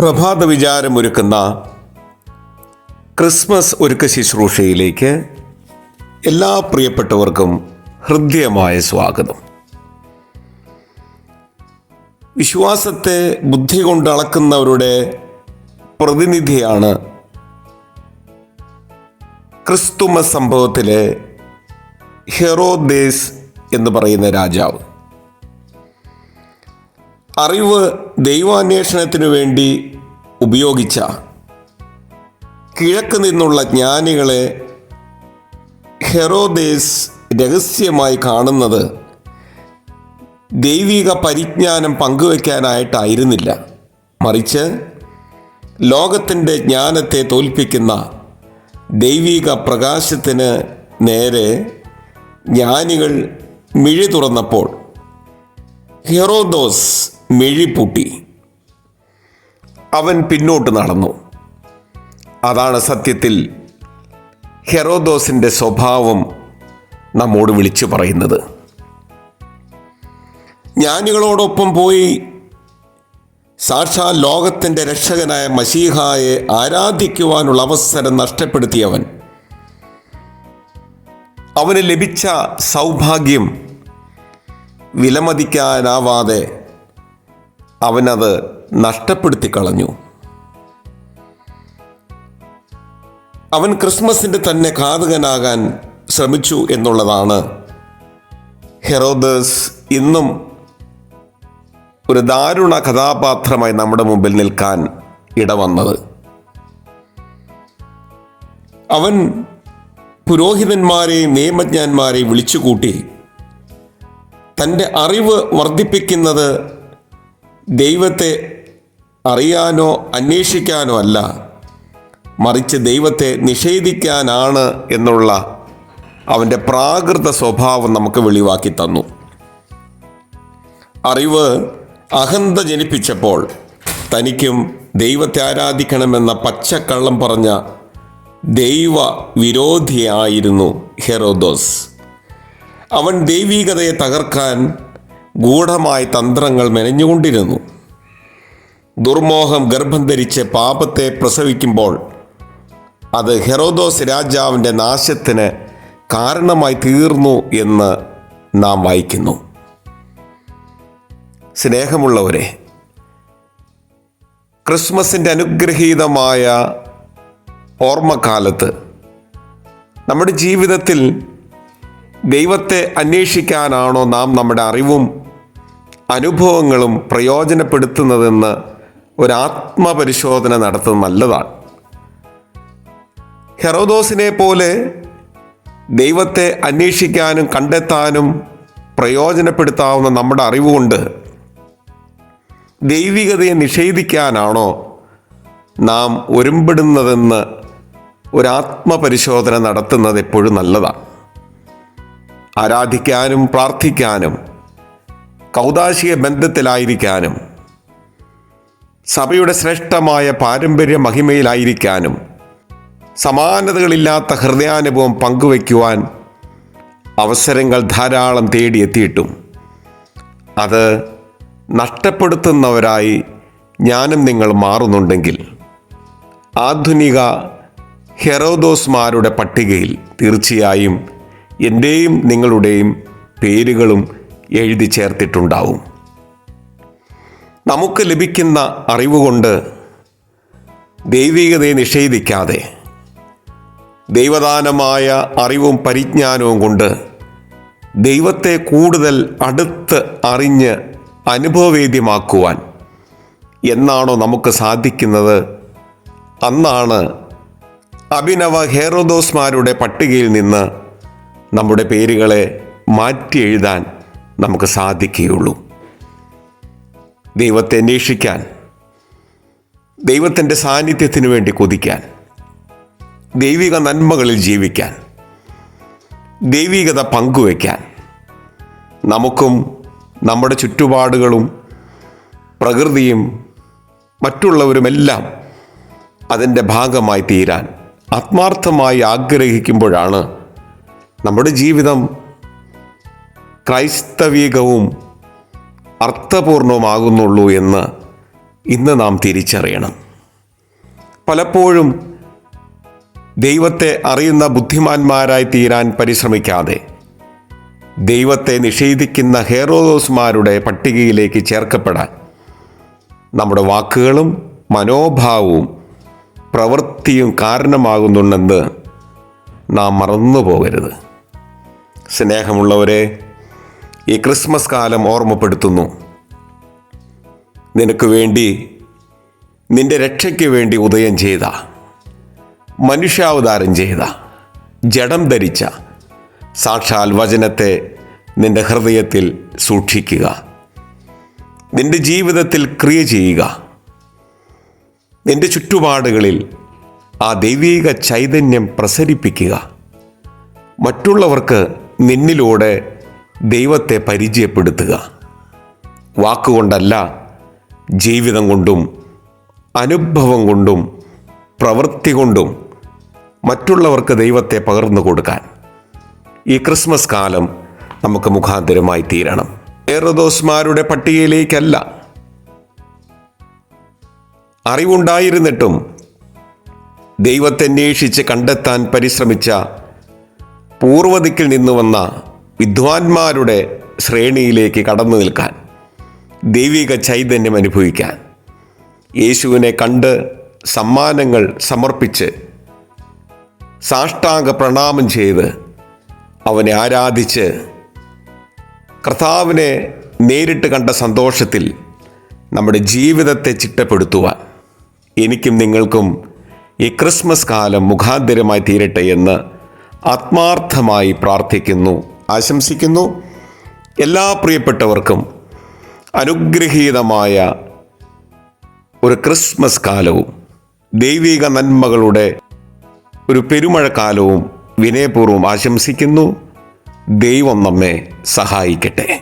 പ്രഭാത വിചാരമൊരുക്കുന്ന ക്രിസ്മസ് ഒരുക്ക ശുശ്രൂഷയിലേക്ക് എല്ലാ പ്രിയപ്പെട്ടവർക്കും ഹൃദ്യമായ സ്വാഗതം. വിശ്വാസത്തെ ബുദ്ധി കൊണ്ട് അളക്കുന്നവരുടെ പ്രതിനിധിയാണ് ക്രിസ്തുമ സംഭവത്തിലെ ഹെറോദേസ് എന്ന് പറയുന്ന രാജാവ്. അറിവ് ദൈവാന്വേഷണത്തിനു വേണ്ടി ഉപയോഗിച്ച കിഴക്ക് നിന്നുള്ള ജ്ഞാനികളെ ഹെറോദേസ് രഹസ്യമായി കാണുന്നത് ദൈവിക പരിജ്ഞാനം പങ്കുവയ്ക്കാനായിട്ടായിരുന്നില്ല. മറിച്ച് ലോകത്തിന്റെ ജ്ഞാനത്തെ തോൽപ്പിക്കുന്ന ദൈവിക പ്രകാശത്തിന് നേരെ ജ്ഞാനികൾ മിഴി തുറന്നപ്പോൾ ഹെറോദോസ് മിഴിപൂട്ടി. അവൻ പിന്നോട്ട് നടന്നു. അതാണ് സത്യത്തിൽ ഹെറോദോസിന്റെ സ്വഭാവം നമ്മോട് വിളിച്ചു പറയുന്നത്. ജ്ഞാനികളോടൊപ്പം പോയി സാക്ഷാൽ ലോകത്തിന്റെ രക്ഷകനായ മഷീഹായെ ആരാധിക്കുവാനുള്ള അവസരം നഷ്ടപ്പെടുത്തിയവൻ. അവന് ലഭിച്ച സൗഭാഗ്യം വിലമതിക്കാനാവാതെ അവനത് നഷ്ടപ്പെടുത്തി കളഞ്ഞു അവൻ ക്രിസ്മസിന്റെ തന്നെ ഘാതകനാകാൻ ശ്രമിച്ചു എന്നുള്ളതാണ് ഹെറോദസ് ഇന്നും ഒരു ദാരുണ കഥാപാത്രമായി നമ്മുടെ മുമ്പിൽ നിൽക്കാൻ ഇടവന്നത്. അവൻ പുരോഹിതന്മാരെയും നിയമജ്ഞന്മാരെയും വിളിച്ചുകൂട്ടി തന്റെ അറിവ് വർദ്ധിപ്പിക്കുന്നത് ദൈവത്തെ അറിയാനോ അന്വേഷിക്കാനോ അല്ല മറിച്ച് ദൈവത്തെ നിഷേധിക്കാനാണ് എന്നുള്ള അവന്റെ പ്രാകൃത സ്വഭാവം നമുക്ക് വെളിവാക്കി തന്നു. അറിവ് അഹന്ത ജനിപ്പിച്ചപ്പോൾ തനിക്കും ദൈവത്തെ ആരാധിക്കണമെന്ന പച്ചക്കള്ളം പറഞ്ഞ ദൈവ വിരോധിയായിരുന്നു ഹെറോദോസ്. അവൻ ദൈവീകതയെ തകർക്കാൻ ഗൂഢമായ തന്ത്രങ്ങൾ മെനഞ്ഞുകൊണ്ടിരുന്നു. ദുർമോഹം ഗർഭം ധരിച്ച് പാപത്തെ പ്രസവിക്കുമ്പോൾ അത് ഹെറോദോസ് രാജാവിന്റെ നാശത്തിന് കാരണമായി തീർന്നു എന്ന് നാം വായിക്കുന്നു. സ്നേഹമുള്ളവരെ ക്രിസ്മസിന്റെ അനുഗ്രഹീതമായ ഓർമ്മക്കാലത്ത് നമ്മുടെ ജീവിതത്തിൽ ദൈവത്തെ അന്വേഷിക്കാനാണോ നാം നമ്മുടെ അറിവും അനുഭവങ്ങളും പ്രയോജനപ്പെടുത്തുന്നതെന്ന് ഒരു ആത്മപരിശോധന നടത്തുന്നത് നല്ലതാണ്. ഹെറോദോസിനെ പോലെ ദൈവത്തെ അന്വേഷിക്കാനും കണ്ടെത്താനും പ്രയോജനപ്പെടുത്താവുന്ന നമ്മുടെ അറിവുകൊണ്ട് ദൈവികതയെ നിഷേധിക്കാനാണോ നാം ഒരുമ്പെടുന്നതെന്ന് ഒരാത്മപരിശോധന നടത്തുന്നത് എപ്പോഴും നല്ലതാണ്. ആരാധിക്കാനും പ്രാർത്ഥിക്കാനും കൗതാശിക ബന്ധത്തിലായിരിക്കാനും സഭയുടെ ശ്രേഷ്ഠമായ പാരമ്പര്യ മഹിമയിലായിരിക്കാനും സമാനതകളില്ലാത്ത ഹൃദയാനുഭവം പങ്കുവയ്ക്കുവാൻ അവസരങ്ങൾ ധാരാളം തേടിയെത്തിയിട്ടും അത് നഷ്ടപ്പെടുത്തുന്നവരായി ഞാനും നിങ്ങൾ മാറുന്നുണ്ടെങ്കിൽ ആധുനിക ഹെറോദോസ്മാരുടെ പട്ടികയിൽ തീർച്ചയായും എന്റെയും നിങ്ങളുടെയും പേരുകളും എഴുതി ചേർത്തിട്ടുണ്ടാവും. നമുക്ക് ലഭിക്കുന്ന അറിവുകൊണ്ട് ദൈവികതയെ നിഷേധിക്കാതെ ദൈവദാനമായ അറിവും പരിജ്ഞാനവും കൊണ്ട് ദൈവത്തെ കൂടുതൽ അടുത്ത് അറിഞ്ഞ് അനുഭവവേദ്യമാക്കുവാൻ എന്നാണോ നമുക്ക് സാധിക്കുന്നത്? അന്നാണ് അഭിനവ ഹേറോദോസ്മാരുടെ പട്ടികയിൽ നിന്ന് നമ്മുടെ പേരുകളെ മാറ്റി എഴുതാൻ നമുക്ക് സാധിക്കുകയുള്ളൂ. ദൈവത്തെ അന്വേഷിക്കാൻ ദൈവത്തിന്റെ സാന്നിധ്യത്തിന് വേണ്ടി കൊതിക്കാൻ ദൈവിക നന്മകളിൽ ജീവിക്കാൻ ദൈവികത പങ്കുവയ്ക്കാൻ നമുക്കും നമ്മുടെ ചുറ്റുപാടുകളും പ്രകൃതിയും മറ്റുള്ളവരുമെല്ലാം അതിന്റെ ഭാഗമായി തീരാൻ ആത്മാർത്ഥമായി ആഗ്രഹിക്കുമ്പോഴാണ് നമ്മുടെ ജീവിതം ക്രൈസ്തവികവും അർത്ഥപൂർണമാകുന്നുള്ളൂ എന്ന് ഇന്ന് നാം തിരിച്ചറിയണം. പലപ്പോഴും ദൈവത്തെ അറിയുന്ന ബുദ്ധിമാന്മാരായി തീരാൻ പരിശ്രമിക്കാതെ ദൈവത്തെ നിഷേധിക്കുന്ന ഹേറോദോസ്മാരുടെ പട്ടികയിലേക്ക് ചേർക്കപ്പെടാൻ നമ്മുടെ വാക്കുകളും മനോഭാവവും പ്രവൃത്തിയും കാരണമാകുന്നുണ്ടെന്ന് നാം മറന്നു പോകരുത് സ്നേഹമുള്ളവരെ ഈ ക്രിസ്മസ് കാലം ഓർമ്മപ്പെടുത്തുന്നു. നിനക്ക് വേണ്ടി നിന്റെ രക്ഷയ്ക്ക് വേണ്ടി ഉദയം ചെയ്ത മനുഷ്യാവതാരം ചെയ്ത ജഡം ധരിച്ച സാക്ഷാൽ വചനത്തെ നിന്റെ ഹൃദയത്തിൽ സൂക്ഷിക്കുക. നിന്റെ ജീവിതത്തിൽ ക്രിയ ചെയ്യുക. നിന്റെ ചുറ്റുപാടുകളിൽ ആ ദൈവീക ചൈതന്യം പ്രസരിപ്പിക്കുക. മറ്റുള്ളവർക്ക് നിന്നിലൂടെ ദൈവത്തെ പരിചയപ്പെടുത്തുക. വാക്കുകൊണ്ടല്ല ജീവിതം കൊണ്ടും അനുഭവം കൊണ്ടും പ്രവൃത്തി കൊണ്ടും മറ്റുള്ളവർക്ക് ദൈവത്തെ പകർന്നു കൊടുക്കാൻ ഈ ക്രിസ്മസ് കാലം നമുക്ക് മുഖാന്തരമായി തീരണം. ഏറദോസ്മാരുടെ പട്ടികയിലേക്കല്ല. അറിവുണ്ടായിരുന്നിട്ടും ദൈവത്തെ അന്വേഷിച്ച് കണ്ടെത്താൻ പരിശ്രമിച്ച പൂർവദിക്കിൽ നിന്ന് വന്ന വിദ്വാൻമാരുടെ ശ്രേണിയിലേക്ക് കടന്നു നിൽക്കാൻ ദൈവിക ചൈതന്യം അനുഭവിക്കാൻ യേശുവിനെ കണ്ട് സമ്മാനങ്ങൾ സമർപ്പിച്ച് സാഷ്ടാംഗ പ്രണാമം ചെയ്ത് അവനെ ആരാധിച്ച് കർത്താവിനെ നേരിട്ട് കണ്ട സന്തോഷത്തിൽ നമ്മുടെ ജീവിതത്തെ ചിട്ടപ്പെടുത്തുവാൻ എനിക്കും നിങ്ങൾക്കും ഈ ക്രിസ്മസ് കാലം മുഖാന്തരമായി തീരട്ടെ എന്ന് ആത്മാർത്ഥമായി പ്രാർത്ഥിക്കുന്നു. ആശംസിക്കുന്നു. എല്ലാ പ്രിയപ്പെട്ടവർക്കും അനുഗ്രഹീതമായ ഒരു ക്രിസ്മസ് കാലവും ദൈവിക നന്മകളുടെ ഒരു പെരുമഴക്കാലവും വിനയപൂർവം ആശംസിക്കുന്നു. ദൈവം നമ്മെ സഹായിക്കട്ടെ.